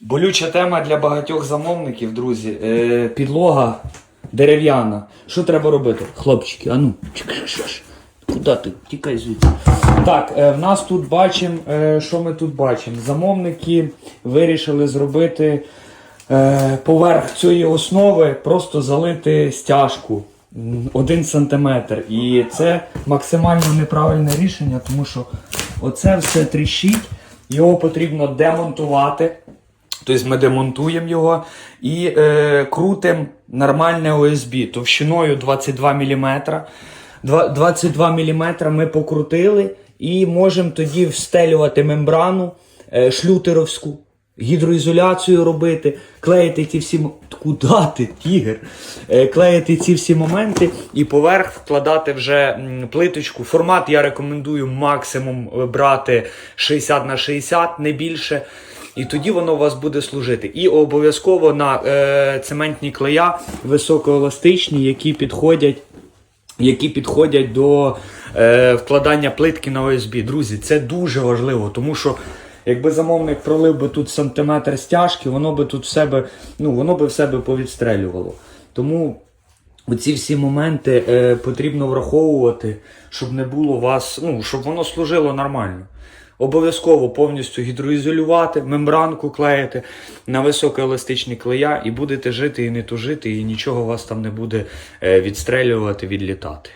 Болюча тема для багатьох замовників, друзі. Е, підлога дерев'яна. Що треба робити? Хлопчики, ану, куди ти? Тікай звідси. Так, е, в нас тут бачимо, е, що ми тут бачимо. Замовники вирішили зробити е, поверх цієї основи, просто залити стяжку. м, Один сантиметр. І це максимально неправильне рішення, тому що оце все тріщить, його потрібно демонтувати. Тобто ми демонтуємо його і е, крутимо нормальне ОСБ товщиною 22 мм. 22 мм ми покрутили і можемо тоді встелювати мембрану е, шлютеровську, гідроізоляцію робити, клеїти ці всі Куди ти, тігр? Е, клеїти ці всі моменти і поверх вкладати вже плиточку. Формат я рекомендую максимум е, брати 60 на 60, не більше. І тоді воно у вас буде служити. І обов'язково на е, цементні клея високоеластичні, які підходять, які підходять до е, вкладання плитки на ОСБ. Друзі, це дуже важливо, тому що. Якби замовник пролив би тут сантиметр стяжки, воно би тут в себе, ну воно би в себе повідстрелювало. Тому Оці всі моменти е, потрібно враховувати, щоб не було вас, ну, щоб воно служило нормально. Обов'язково повністю гідроізолювати, мембранку клеїти на високоеластичні клея і будете жити і не тужити, і нічого вас там не буде е, відстрелювати, відлітати.